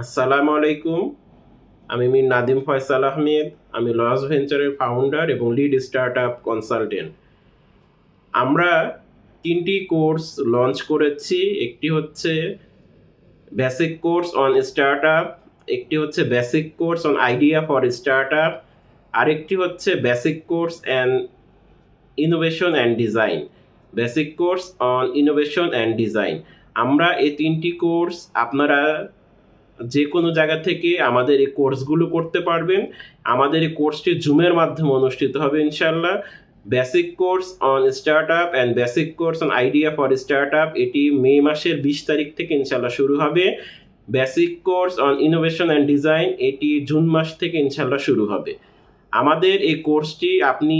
আসসালামু আলাইকুম। আমি মির নাদিম ফয়সাল আহমেদ। আমি লস ভেঞ্চারের ফাউন্ডার এবং লিড স্টার্ট আপ কনসালটেন্ট আমরা তিনটি কোর্স লঞ্চ করেছি। একটি হচ্ছে basic course on start up একটি হচ্ছে basic course on idea for startup আরেকটি হচ্ছে basic course and innovation and design basic course on innovation and design আমরা এই তিনটি কোর্স আপনারা যে কোনো জায়গা থেকে আমাদের এই কোর্সগুলো করতে পারবেন। আমাদের এই কোর্সটি জুমের মাধ্যমে অনুষ্ঠিত হবে ইনশাল্লাহ basic course on startup and basic course on idea for startup এটি মে মাসের বিশ তারিখ থেকে ইনশাল্লাহ শুরু হবে। Basic course on innovation and design এটি জুন মাস থেকে ইনশাল্লাহ শুরু হবে। আমাদের এই কোর্সটি আপনি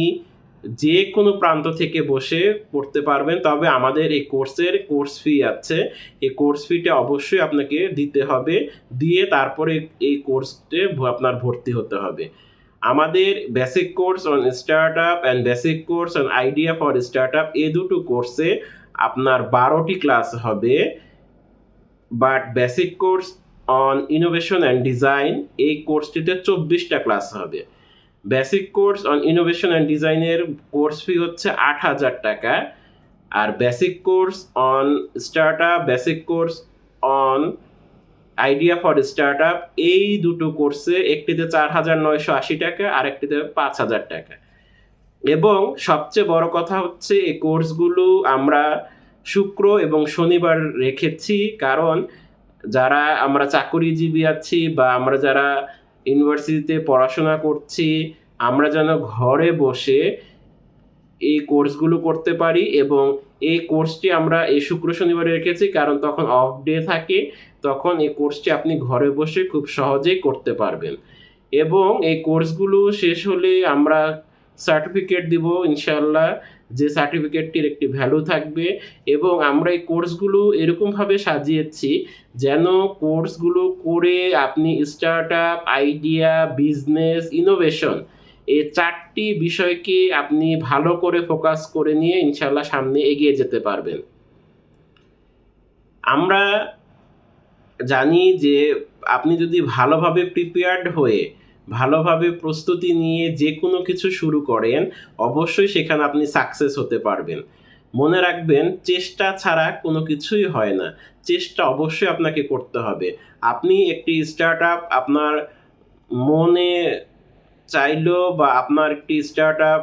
যে কোনো প্রান্ত থেকে বসে পড়তে পারবেন, তবে আমাদের এই কোর্সের কোর্স ফি আছে। এই কোর্স ফিটা অবশ্যই আপনাকে দিতে হবে, দিয়ে তারপরে এই কোর্সে আপনার ভর্তি হতে হবে। আমাদের basic course on startup and basic course on idea for startup এই দুটো কোর্সে আপনার বারোটি ক্লাস হবে। But basic course on innovation and design এই কোর্সটিতে চব্বিশটা ক্লাস হবে। Basic course on innovation and ডিজাইনের কোর্স ফি হচ্ছে আট হাজার টাকা। আর basic course on startup basic course on idea for startup এই দুটো কোর্সে একটিতে চার হাজার নয়শো আশি টাকা আর একটিতে পাঁচ হাজার টাকা। এবং সবচেয়ে বড় কথা হচ্ছে এই কোর্সগুলো আমরা শুক্র এবং শনিবার রেখেছি। কারণ যারা আমরা চাকরিজীবী আছি বা আমরা যারা ইউনিভার্সিটিতে পড়াশোনা করছি, আমরা যেন ঘরে বসে এই কোর্সগুলো করতে পারি এবং এই কোর্সটি আমরা এই শুক্র শনিবারে রেখেছি, কারণ তখন অফ ডে থাকে, তখন এই কোর্সটি আপনি ঘরে বসে খুব সহজেই করতে পারবেন। এবং এই কোর্সগুলো শেষ হলে আমরা সার্টিফিকেট দিব ইনশাল্লাহ যে সার্টিফিকেটটির একটি ভ্যালু থাকবে এবং আমরা এই কোর্সগুলো এরকমভাবে সাজিয়েছি যেন কোর্সগুলো করে আপনি startup idea business innovation এই চারটি বিষয়কে আপনি ভালো করে ফোকাস করে নিয়ে ইনশাল্লাহ সামনে এগিয়ে যেতে পারবেন। আমরা জানি যে আপনি যদি ভালোভাবে প্রিপেয়ার্ড হয়ে ভালোভাবে প্রস্তুতি নিয়ে যে কোনো কিছু শুরু করেন, অবশ্যই সেখানে আপনি সাকসেস হতে পারবেন। মনে রাখবেন, চেষ্টা ছাড়া কোনো কিছুই হয় না। চেষ্টা অবশ্যই আপনাকে করতে হবে। আপনি একটি স্টার্ট আপ আপনার মনে চাইলো বা আপনার একটি স্টার্ট আপ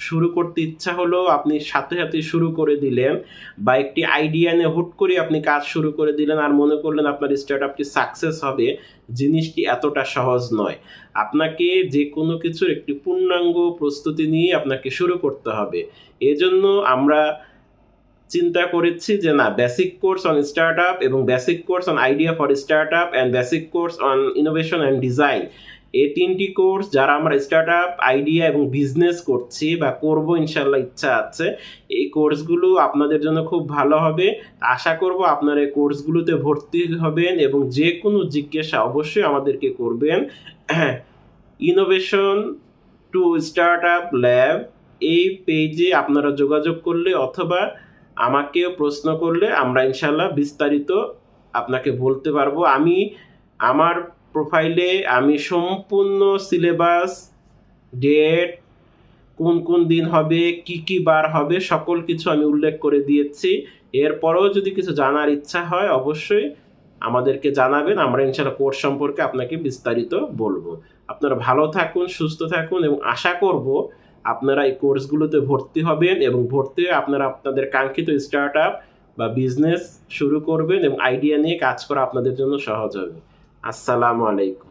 শুরু করতে ইচ্ছা হলো আপনি সাথে সাথে শুরু করে দিলেন বা একটি আইডিয়া নিয়ে হুট করে আপনি কাজ শুরু করে দিলেন আর মনে করলেন আপনার স্টার্ট আপটি সাকসেস হবে, জিনিসটি এতটা সহজ নয়। আপনাকে যে কোনো কিছুর একটি পূর্ণাঙ্গ প্রস্তুতি নিয়ে আপনাকে শুরু করতে হবে। এজন্য আমরা চিন্তা করেছি যে না basic course on start up এবং basic course on idea for startup and basic course on innovation and design এই তিনটি কোর্স যারা আমরা স্টার্ট আপ আইডিয়া এবং বিজনেস করছি বা করব, ইনশাল্লাহ ইচ্ছা আছে, এই কোর্সগুলো আপনাদের জন্য খুব ভালো হবে। আশা করব আপনারা এই কোর্সগুলোতে ভর্তি হবেন এবং যে কোনো জিজ্ঞাসা অবশ্যই আমাদেরকে করবেন। Innovation to startup lab এই পেজে আপনারা যোগাযোগ করলে অথবা আমাকেও প্রশ্ন করলে আমরা ইনশাল্লাহ বিস্তারিত আপনাকে বলতে পারব। আমি আমার প্রোফাইলে আমি সম্পূর্ণ সিলেবাস ডেট কোন কোন দিন হবে, কি কি বার হবে, সকল কিছু আমি উল্লেখ করে দিয়েছি। এরপরেও যদি কিছু জানার ইচ্ছা হয়, অবশ্যই আমাদেরকে জানাবেন, আমরা ইনশাল্লাহ কোর্স সম্পর্কে আপনাকে বিস্তারিত বলব। আপনারা ভালো থাকুন, সুস্থ থাকুন এবং আশা করব আপনারা এই কোর্সগুলোতে ভর্তি হবেন এবং ভর্তি হয়ে আপনারা আপনাদের কাঙ্ক্ষিত স্টার্ট আপ বা বিজনেস শুরু করবেন এবং আইডিয়া নিয়ে কাজ করা আপনাদের জন্য সহজ হবে। আসসালামু আলাইকুম।